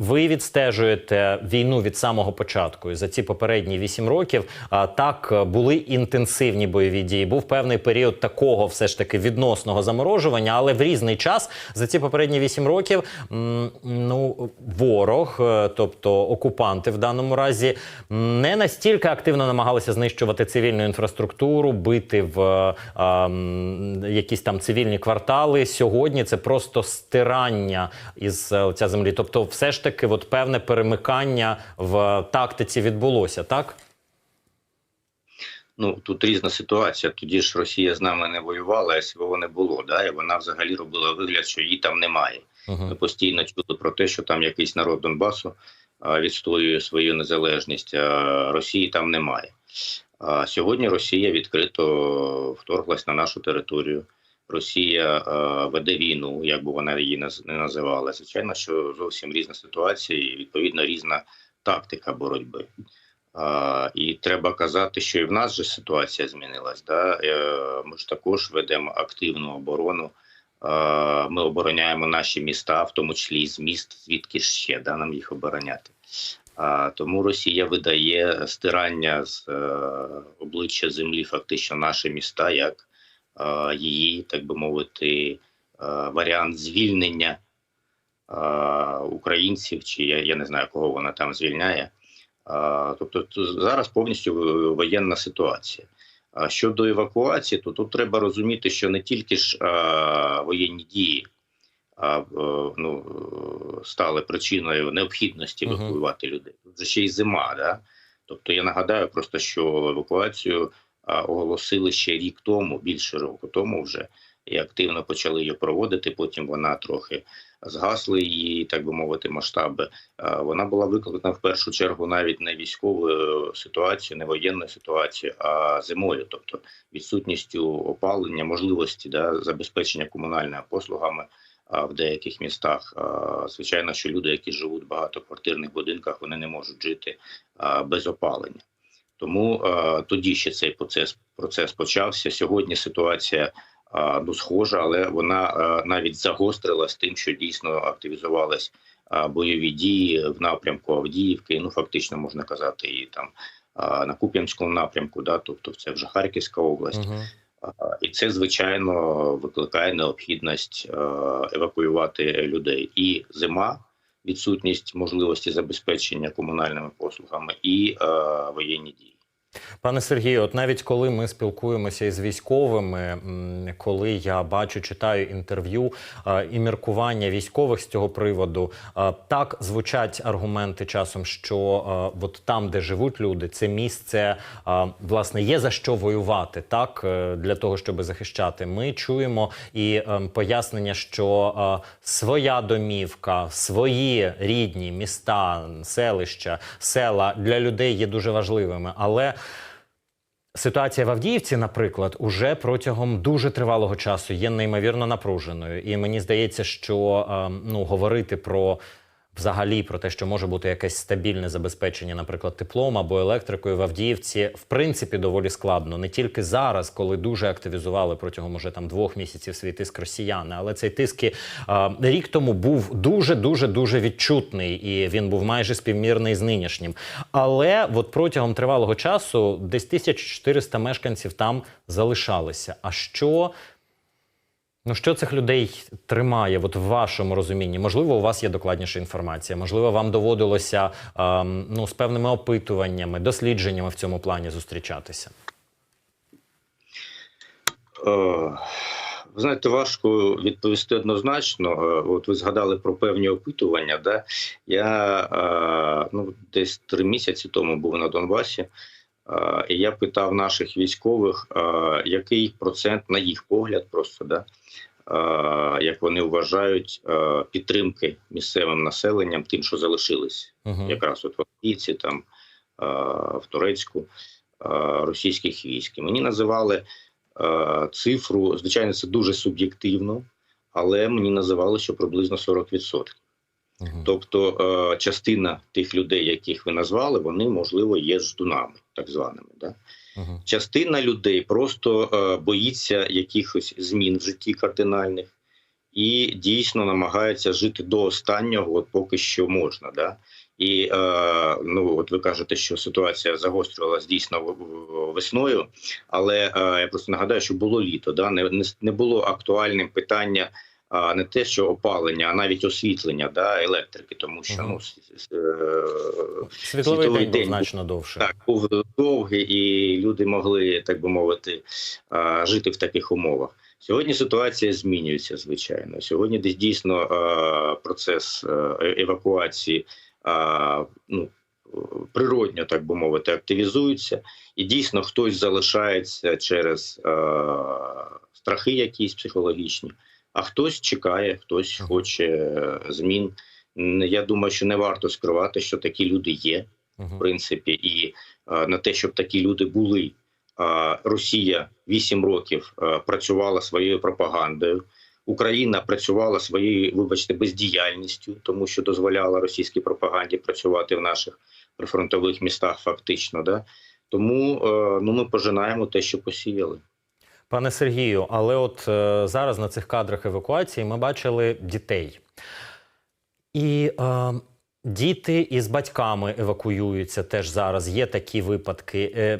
Ви відстежуєте війну від самого початку. І за ці попередні вісім років а, так е, були інтенсивні бойові дії. Був певний період такого, все ж таки, відносного заморожування, але в різний час за ці попередні вісім років ну ворог, е, тобто окупанти в даному разі, не настільки активно намагалися знищувати цивільну інфраструктуру, бити в е, якісь там цивільні квартали. Сьогодні це просто стирання із е, ця землі. Тобто, все ж таки, от певне перемикання в тактиці відбулося, так? Ну тут різна ситуація. Тоді ж Росія з нами не воювала, а СВО не було. Да? І вона взагалі робила вигляд, що її там немає. Ми постійно чули про те, що там якийсь народ Донбасу відстоює свою незалежність, а Росії там немає. А сьогодні Росія відкрито вторглась на нашу територію. Росія а, веде війну, як би вона її не називала. Звичайно, що зовсім різна ситуація і відповідно різна тактика боротьби. А, і треба казати, що і в нас же ситуація змінилась. Да? Е, Ми ж також ведемо активну оборону. Е, Ми обороняємо наші міста, в тому числі і з міст, звідки ще да, нам їх обороняти. А, тому Росія видає стирання з е, обличчя землі, фактично наші міста, як е, її, так би мовити, варіант звільнення українців, чи я, я не знаю, кого вона там звільняє. Тобто зараз повністю воєнна ситуація. Щодо евакуації, то тут треба розуміти, що не тільки ж воєнні дії а, ну, стали причиною необхідності евакуювати людей. Тут же ще й зима. Да? Тобто я нагадаю просто, що евакуацію оголосили ще рік тому, більше року тому вже, і активно почали її проводити. Потім вона трохи згасли її, так би мовити, масштаби. Е, Вона була викликана в першу чергу навіть не військовою ситуацією, не воєнною ситуацією, а зимою, тобто відсутністю опалення, можливості да, забезпечення комунальними послугами в деяких містах. Звичайно, що люди, які живуть в багатоквартирних будинках, вони не можуть жити без опалення. Тому а, тоді ще цей процес процес почався. Сьогодні ситуація а, ну схожа, але вона а, навіть загострилась тим, що дійсно активізувались а, бойові дії в напрямку Авдіївки. Ну фактично можна казати, і там а, на Куп'янському напрямку, да, тобто це вже Харківська область. А, І це звичайно викликає необхідність е, евакуювати людей. І зима, відсутність можливості забезпечення комунальними послугами, і е, воєнні дії. Пане Сергію, от навіть коли ми спілкуємося із військовими, коли я бачу, читаю інтерв'ю і міркування військових з цього приводу, так звучать аргументи часом, що от там, де живуть люди, це місце власне є за що воювати, так е, для того, щоб захищати. Ми чуємо і е, пояснення, що своя домівка, свої рідні міста, селища, села для людей є дуже важливими, але Ситуація в Авдіївці, наприклад, уже протягом дуже тривалого часу є неймовірно напруженою, і мені здається, що е, ну говорити про взагалі про те, що може бути якесь стабільне забезпечення, наприклад, теплом або електрикою в Авдіївці, в принципі, доволі складно. Не тільки зараз, коли дуже активізували протягом уже там двох місяців свій тиск росіяни, але цей тиск е, рік тому був дуже дуже дуже відчутний, і він був майже співмірний з нинішнім. Але от протягом тривалого часу десь 1400 мешканців там залишалися. А що? Ну, що цих людей тримає, от в вашому розумінні? Можливо, у вас є докладніша інформація, можливо, вам доводилося ем, ну, з певними опитуваннями, дослідженнями в цьому плані зустрічатися. Е, Ви знаєте, важко відповісти однозначно. Е, От ви згадали про певні опитування. Да? Я е, ну, десь три місяці тому був на Донбасі, і я питав наших військових, е, який процент, на їх погляд, просто да, е, як вони вважають е, підтримки місцевим населенням, тим, що залишились Угу. якраз от в Авдіївці, там е, в Турецьку е, російських військ. Мені називали е, цифру. Звичайно, це дуже суб'єктивно, але мені називали, що приблизно 40%. Угу. Тобто е, частина тих людей, яких ви назвали, вони можливо є ждунами, так званими. Да? Угу. Частина людей просто е, боїться якихось змін в житті кардинальних. і дійсно намагаються жити до останнього, от поки що можна. Да? І е, ну, от ви кажете, що ситуація загострювалась дійсно весною, але е, я просто нагадаю, що було літо, да? не, не, не було актуальним питання. Не те, що опалення, а навіть освітлення да, електрики, тому що ну е, Світловий день день був значно довше. так, був довгий, і люди могли, так би мовити, жити в таких умовах. Сьогодні ситуація змінюється, звичайно. Сьогодні десь дійсно процес е- евакуації ну, природньо, так би мовити, активізується, і дійсно хтось залишається через страхи якісь психологічні, а хтось чекає, хтось хоче е, змін. Я думаю, що не варто скривати, що такі люди є в принципі, і е, на те, щоб такі люди були. Росія 8 років е, працювала своєю пропагандою. Україна працювала своєю, вибачте, бездіяльністю, тому що дозволяла російській пропаганді працювати в наших прифронтових містах, фактично. Да? Тому ну, ми пожинаємо те, що посіяли. Пане Сергію, але от е, зараз на цих кадрах евакуації ми бачили дітей. І е, діти із батьками евакуюються теж зараз. Є такі випадки. Е,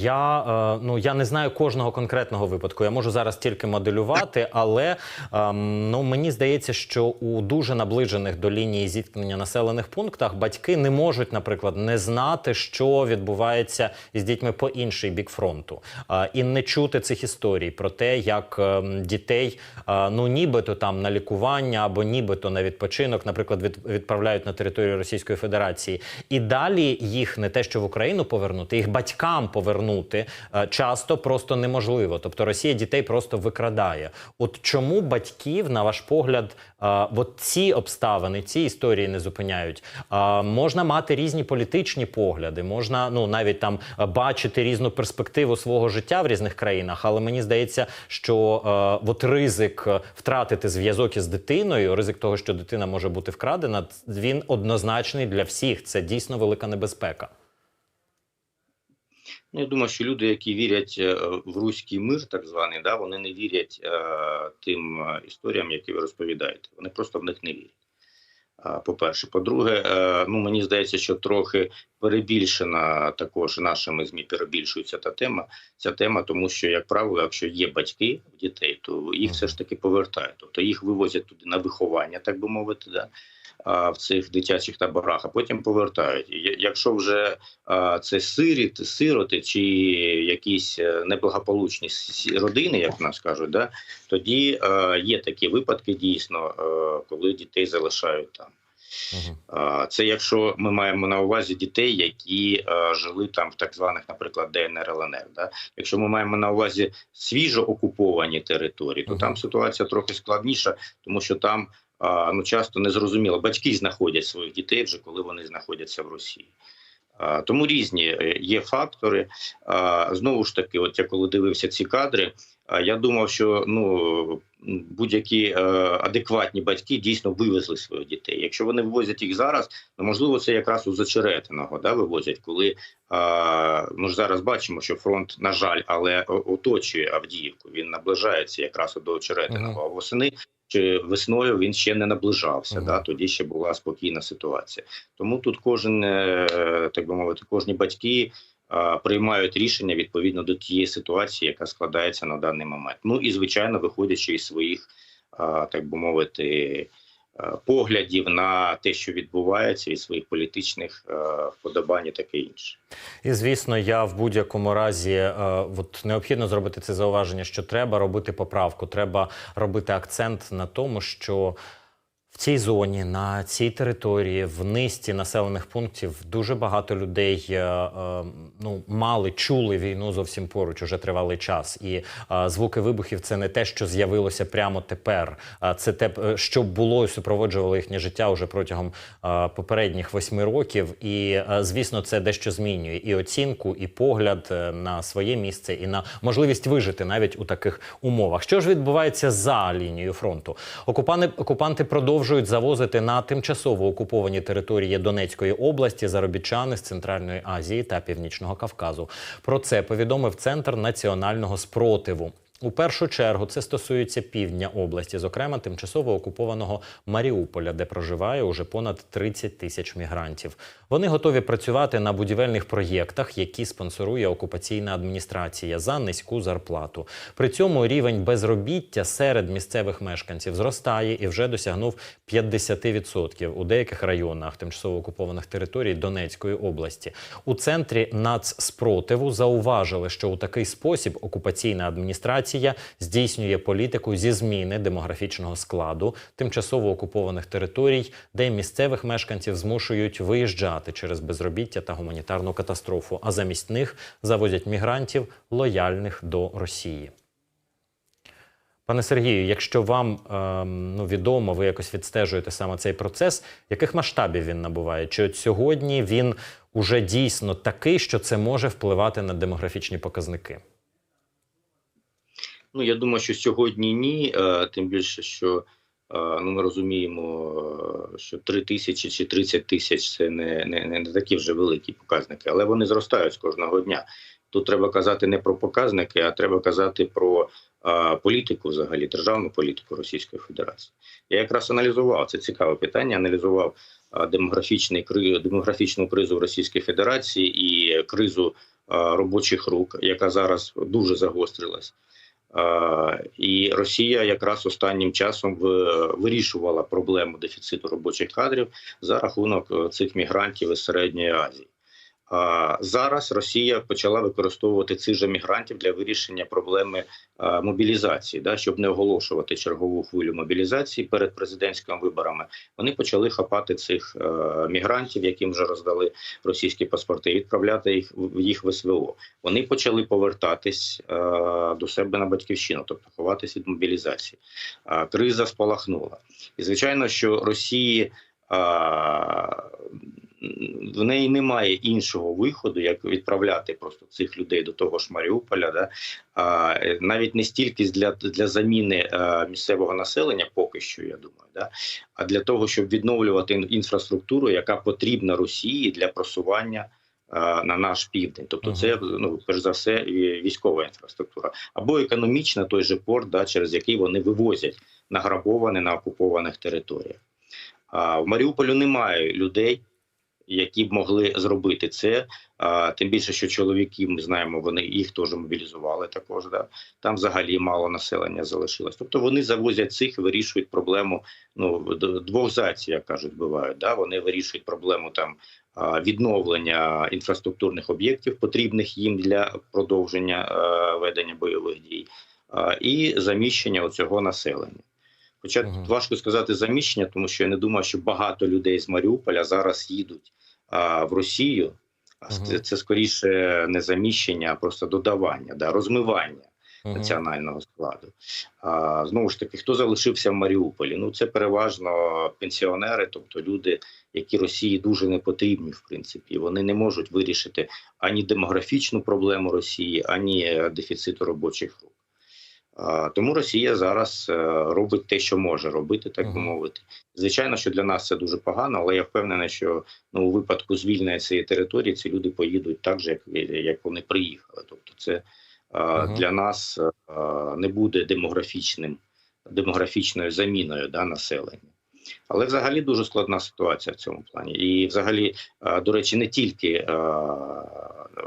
я, е, ну, я не знаю кожного конкретного випадку. Я можу зараз тільки моделювати, але е, ну, мені здається, що у дуже наближених до лінії зіткнення населених пунктах батьки не можуть, наприклад, не знати, що відбувається із дітьми по інший бік фронту, е, і не чути цих історій про те, як е, дітей ну нібито там на лікування або нібито на відпочинок, наприклад, відправляють на територію Російської Федерації, і далі їх не те, що в Україну повернути, їх батькам повернути е, часто просто неможливо. Тобто Росія дітей просто викрадає. От чому батьків, на ваш погляд, е, от ці обставини, ці історії не зупиняють? Е, можна мати різні політичні погляди, можна ну навіть там бачити різну перспективу свого життя в різних країнах, але мені здається, що от ризик втратити зв'язок із дитиною, ризик того, що дитина може бути вкрадена, він однозначний для всіх. Це дійсно велика небезпека. Ну, Я думаю, що люди, які вірять е, в руський мир, так званий, да, вони не вірять е, тим е, історіям, які ви розповідаєте. Вони просто в них не вірять. По-перше, по-друге, е, ну мені здається, що трохи перебільшена також нашими змі перебільшується та тема. Ця тема, тому що, як правило, якщо є батьки дітей, то їх все ж таки повертають. Тобто їх вивозять туди на виховання, так би мовити, да, в цих дитячих таборах, а потім повертають. Якщо вже а, це сиріт, сироти чи якісь е, неблагополучні родини, як нас кажуть, да, тоді е, є такі випадки дійсно, е, коли дітей залишають там. А, Це якщо ми маємо на увазі дітей, які е, жили там в так званих, наприклад, ДНР ЛНР. Да? Якщо ми маємо на увазі свіжо окуповані території, то Мгм. там ситуація трохи складніша, тому що там ну часто незрозуміло, батьки знаходять своїх дітей вже коли вони знаходяться в Росії. Тому різні е, є фактори. Знову ж таки, от я коли дивився ці кадри, я думав, що ну будь-які е, адекватні батьки дійсно вивезли своїх дітей. Якщо вони вивозять їх зараз, то можливо це якраз у зачеретиного да, вивозять, коли ми ж зараз бачимо, що фронт, на жаль, але оточує Авдіївку. Він наближається якраз до очеретиного. А восени чи весною він ще не наближався. Мгм. Да, тоді ще була спокійна ситуація. Тому тут кожен, е, так би мовити, кожні батьки. а, Приймають рішення відповідно до тієї ситуації, яка складається на даний момент. Ну і звичайно, виходячи із своїх, а, так би мовити, е, поглядів на те, що відбувається, і своїх політичних е, вподобань і таке інше. І звісно, я в будь-якому разі е, от необхідно зробити це зауваження, що треба робити поправку, треба робити акцент на тому, що цій зоні, на цій території, в низці населених пунктів дуже багато людей е, е, ну, мали, чули війну зовсім поруч уже тривалий час. І е, звуки вибухів це не те, що з'явилося прямо тепер. А це те, що було і супроводжувало їхнє життя уже протягом попередніх восьми років. І звісно, це дещо змінює і оцінку, і погляд на своє місце, і на можливість вижити навіть у таких умовах. Що ж відбувається за лінією фронту? Окупанти, окупанти продовжують завозити на тимчасово окуповані території Донецької області заробітчани з Центральної Азії та Північного Кавказу. Про це повідомив Центр національного спротиву. У першу чергу це стосується півдня області, зокрема тимчасово окупованого Маріуполя, де проживає уже понад 30 тисяч мігрантів. Вони готові працювати на будівельних проєктах, які спонсорує окупаційна адміністрація за низьку зарплату. При цьому рівень безробіття серед місцевих мешканців зростає і вже досягнув 50% у деяких районах тимчасово окупованих територій Донецької області. У центрі нацспротиву зауважили, що у такий спосіб окупаційна адміністрація здійснює політику зі зміни демографічного складу тимчасово окупованих територій, де місцевих мешканців змушують виїжджати через безробіття та гуманітарну катастрофу, а замість них завозять мігрантів лояльних до Росії. Пане Сергію, якщо вам ем, ну, відомо, ви якось відстежуєте саме цей процес, яких масштабів він набуває? Чи от сьогодні він уже дійсно такий, що це може впливати на демографічні показники? Ну я думаю, що сьогодні ні. е, Тим більше, що ну ми розуміємо, е, що 3 тисячі чи 30 тисяч це не, не, не такі вже великі показники, але вони зростають з кожного дня. Тут треба казати не про показники, а треба казати про е, політику, взагалі, державну політику Російської Федерації. Я якраз аналізував це цікаве питання. Аналізував е, демографічний кри- демографічну кризу в Російській Федерації і кризу е, робочих рук, яка зараз дуже загострилась. Е, І Росія якраз останнім часом вирішувала проблему дефіциту робочих кадрів за рахунок е, цих мігрантів із середньої Азії. Зараз Росія почала використовувати цих же мігрантів для вирішення проблеми мобілізації, да, щоб не оголошувати чергову хвилю мобілізації перед президентськими виборами. Вони почали хапати цих мігрантів, яким вже роздали російські паспорти, і відправляти їх в їх в СВО. Вони почали повертатись до себе на батьківщину, тобто ховатись від мобілізації. Криза спалахнула, і звичайно, що Росії. А, в неї немає іншого виходу, як відправляти просто цих людей до того ж Маріуполя, да а е, навіть не стільки для, для заміни е, місцевого населення, поки що я думаю, да а для того, щоб відновлювати інфраструктуру, яка потрібна Росії для просування. е, На наш південь, тобто, це ну перш за все військова інфраструктура або економічна, той же порт, да, через який вони вивозять награбоване на окупованих територіях. А в Маріуполю немає людей, які б могли зробити це. А, тим більше, що чоловіки, ми знаємо, вони їх теж мобілізували. Також да там взагалі мало населення залишилось. Тобто вони завозять цих, вирішують проблему. Ну двох зайців, як кажуть, бувають. Да, вони вирішують проблему там відновлення інфраструктурних об'єктів, потрібних їм для продовження ведення бойових дій, і заміщення цього населення. Хоча тут важко сказати заміщення, тому що я не думаю, що багато людей з Маріуполя зараз їдуть а, в Росію. Мгм. це, це скоріше не заміщення, а просто додавання, да, розмивання Мгм. національного складу. А, знову ж таки, хто залишився в Маріуполі? Ну це переважно пенсіонери, тобто люди, які Росії дуже не потрібні, в принципі. Вони не можуть вирішити ані демографічну проблему Росії, ані е, дефіциту робочих рук. Тому Росія зараз е, робить те, що може робити, так би мовити. Звичайно, що для нас це дуже погано, але я впевнений, що ну, у випадку звільнення цієї території ці люди поїдуть так же, як, як вони приїхали. Тобто, це е, для нас е, не буде демографічним демографічною заміною да, населення. Але взагалі дуже складна ситуація в цьому плані. І, взагалі, е, до речі, не тільки е,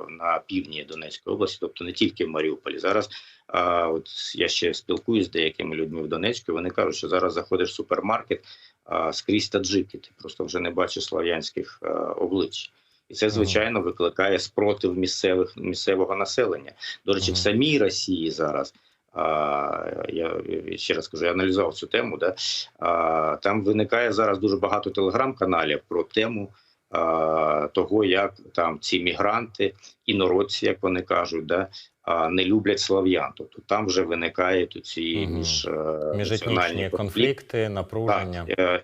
на півдні Донецької області, тобто не тільки в Маріуполі. Зараз е, от я ще спілкуюся з деякими людьми в Донецьку. Вони кажуть, що зараз заходиш в супермаркет скрізь таджики. Ти просто вже не бачиш слав'янських е, облич. І це, звичайно, викликає спротив місцевих місцевого населення. До речі, в самій Росії зараз. Я ще раз кажу, я аналізував цю тему. Да? Там виникає зараз дуже багато телеграм-каналів про тему того, як там ці мігранти, інородці, як вони кажуть, да, не люблять слав'ян. Тобто там вже виникають ці Мгм. між е, Міжетнічні конфлікти, напруження. так, е,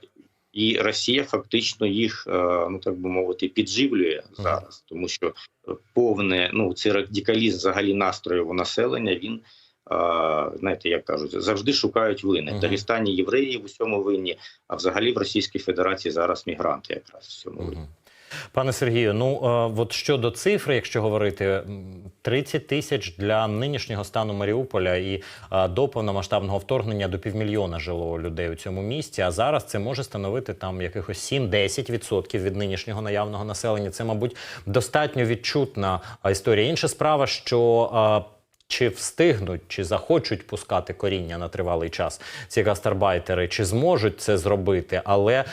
і Росія фактично їх, е, ну так би мовити, підживлює зараз, тому що повне ну цей радикалізм взагалі настрою населення. Він знаєте, як кажуть, завжди шукають вини. В Дагестані євреї в усьому винні, а взагалі в Російській Федерації зараз мігранти якраз в цьому винні. Мгм. Пане Сергію, ну е, от щодо цифри, якщо говорити, м, 30 тисяч для нинішнього стану Маріуполя і е, до повномасштабного вторгнення до півмільйона жило людей у цьому місті. А зараз це може становити там якихось 7-10% від нинішнього наявного населення. Це, мабуть, достатньо відчутна історія. Інша справа, що е, чи встигнуть, чи захочуть пускати коріння на тривалий час ці гастарбайтери, чи зможуть це зробити? Але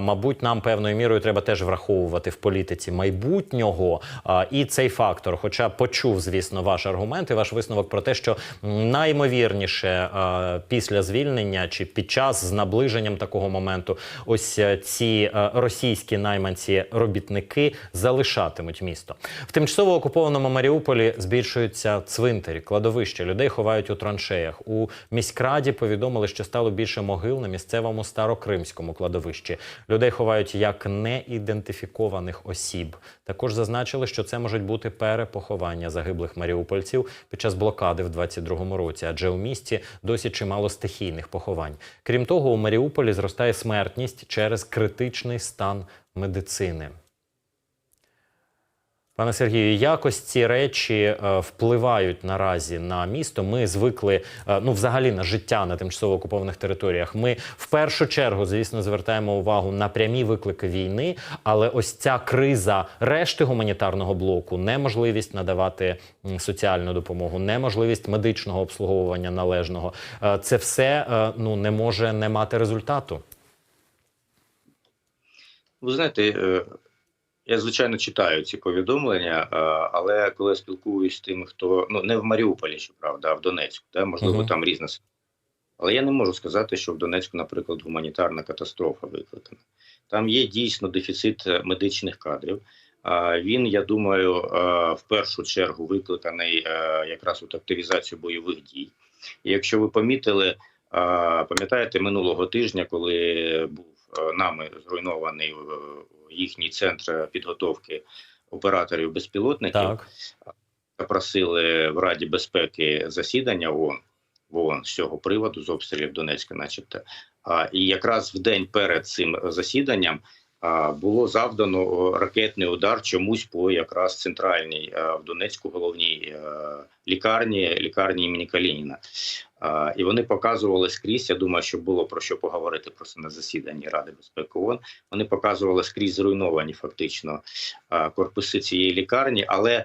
мабуть, нам певною мірою треба теж враховувати в політиці майбутнього і цей фактор. Хоча почув, звісно, ваш аргумент і ваш висновок про те, що наймовірніше після звільнення чи під час з наближенням такого моменту, ось е, ці е, російські найманці робітники залишатимуть місто в тимчасово окупованому Маріуполі. Збільшуються цвинтарі, кладовища. Людей ховають у траншеях. У міськраді повідомили, що стало більше могил на місцевому старокримському кладовищі. Людей ховають як неідентифікованих осіб. Також зазначили, що це можуть бути перепоховання загиблих маріупольців під час блокади в 22-му році, адже у місті досі чимало стихійних поховань. Крім того, у Маріуполі зростає смертність через критичний стан медицини. Пане Сергію, якось ці речі е, впливають наразі на місто. Ми звикли е, ну, взагалі на життя на тимчасово окупованих територіях. Ми в першу чергу, звісно, звертаємо увагу на прямі виклики війни, але ось ця криза решти гуманітарного блоку, неможливість надавати соціальну допомогу, неможливість медичного обслуговування належного. е, Це все ну не може не мати результату. Ви знаєте, я звичайно читаю ці повідомлення, е, але коли я спілкуюсь з тими, хто ну не в Маріуполі, щоправда, а в Донецьку, да, можливо, Мгм. там різна ситуація. Але я не можу сказати, що в Донецьку, наприклад, гуманітарна катастрофа викликана. Там є дійсно дефіцит е, медичних кадрів. Він, я думаю, е, в першу чергу викликаний якраз от активізацією бойових дій. І якщо ви помітили, пам'ятаєте минулого тижня, коли був нами зруйнований е, їхній центр підготовки операторів безпілотників, Так, запросили в Раді безпеки засідання ООН, ООН з цього приводу з обстрілів Донецька, начебто. А, і якраз в день перед цим засіданням було завдано ракетний удар чомусь по якраз центральній в Донецьку головній е, лікарні, лікарні імені Калініна. І вони показували скрізь. Я думаю, що було про що поговорити просто на засіданні Ради безпеки ООН. Вони показували скрізь зруйновані фактично корпуси цієї лікарні, але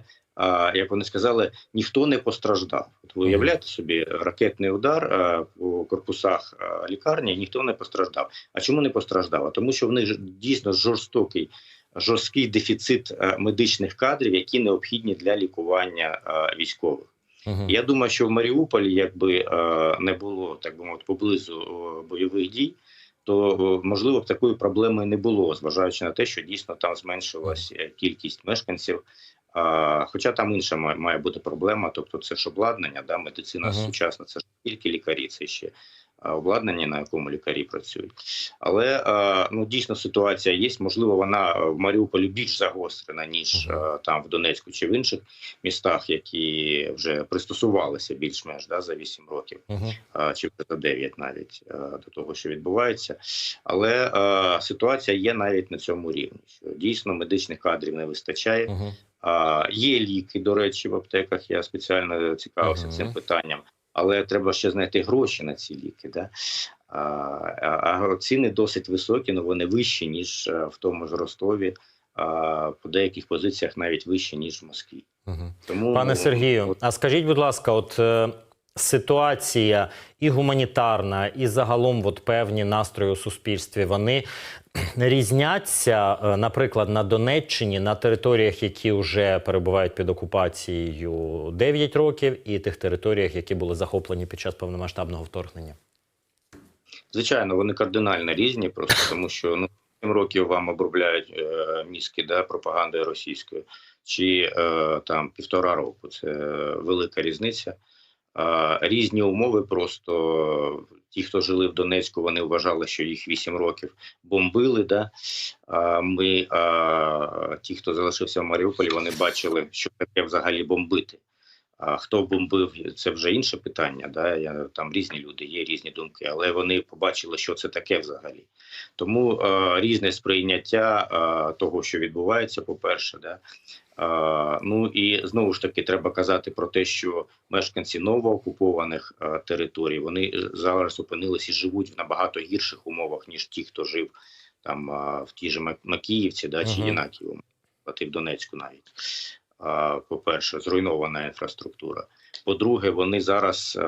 як вони сказали, ніхто не постраждав. От ви уявляєте собі ракетний удар а, по корпусах а, лікарні, ніхто не постраждав. А чому не постраждав? А Тому що в них дійсно жорстокий. Жорсткий дефіцит а, медичних кадрів, які необхідні для лікування а, військових. Мгм. Я думаю, що в Маріуполі, якби е, не було так би мовити, поблизу бойових дій, то можливо б такої проблеми не було, зважаючи на те, що дійсно там зменшилась е, кількість мешканців. Хоча там інша має, бути проблема, тобто це ж обладнання, да, медицина Мгм. сучасна, це ж тільки лікарі, це ще а, обладнання, на якому лікарі працюють. Але е, ну дійсно ситуація є. Можливо, вона в Маріуполі більш загострена ніж е, там в Донецьку чи в інших містах, які вже пристосувалися більш-менш да, за 8 років, а, чи за 9 навіть е, до того, що відбувається. Але е, ситуація є навіть на цьому рівні. Що дійсно медичних кадрів не вистачає. А, є ліки, до речі, в аптеках. Я спеціально цікавився Мгм. цим питанням. Але треба ще знайти гроші на ці ліки. Да? А, а, ціни досить високі, але вони вищі, ніж е, в тому ж Ростові, а, по деяких позиціях навіть вищі, ніж в Москві. Угу. Тому Пане Сергію, от, а скажіть, будь ласка, от е, ситуація і гуманітарна, і загалом от певні настрої у суспільстві, вони різняться, е, наприклад, на Донеччині, на територіях, які вже перебувають під окупацією 9 років, і тих територіях, які були захоплені під час повномасштабного вторгнення. звичайно, вони кардинально різні, просто тому що ну. сім років вам обробляють е, мізки да, пропагандою російською, чи е, там півтора року. Це велика різниця. Різні умови. Просто ті, хто жили в Донецьку, вони вважали, що їх 8 років бомбили. Да? Ми, ті, хто залишився в Маріуполі, вони бачили, що таке взагалі бомбити. А хто бомбив, це вже інше питання. Да? Я, там різні люди, є різні думки, але вони побачили, що це таке взагалі. Тому е, різне сприйняття е, того, що відбувається, по-перше, да? Ну і знову ж таки треба казати про те, що мешканці новоокупованих територій вони зараз опинилися і живуть в набагато гірших умовах, ніж ті, хто жив там в тій же Мак- Макіївці, да, чи. Єнакієвому, а в Донецьку навіть. По-перше, зруйнована інфраструктура. По-друге, вони зараз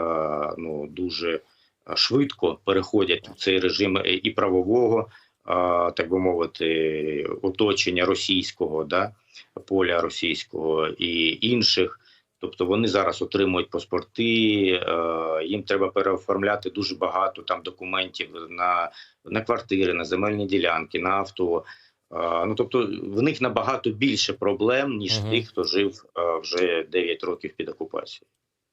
ну, дуже швидко переходять в цей режим е, і правового, так би мовити, оточення російського, да, поля російського і інших. Тобто вони зараз отримують паспорти, е, їм треба переоформляти дуже багато там документів на, на квартири, на земельні ділянки, на авто. Ну тобто в них набагато більше проблем, ніж Мгм. тих, хто жив е, вже 9 років під окупацією.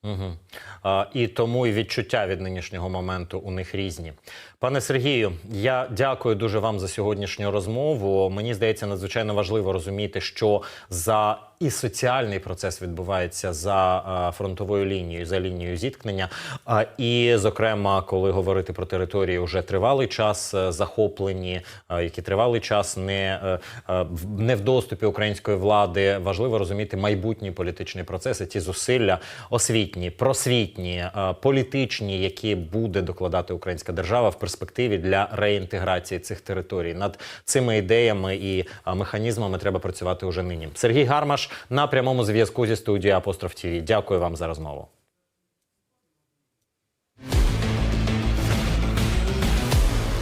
Угу. А, і тому і відчуття від нинішнього моменту у них різні. Пане Сергію, я дякую дуже вам за сьогоднішню розмову. Мені здається, надзвичайно важливо розуміти, що за і соціальний процес відбувається за фронтовою лінією, за лінією зіткнення. І, зокрема, коли говорити про території вже тривалий час е, захоплені, які тривалий час не, е, е, не в доступі української влади, важливо розуміти майбутні політичні процеси, ті зусилля освітні, просвітні, е, політичні, які буде докладати українська держава в перспективі для реінтеграції цих територій. Над цими ідеями і е, механізмами треба працювати уже нині. Сергій Гармаш на прямому зв'язку зі студією Апостроф ТІВІ. Дякую вам за розмову.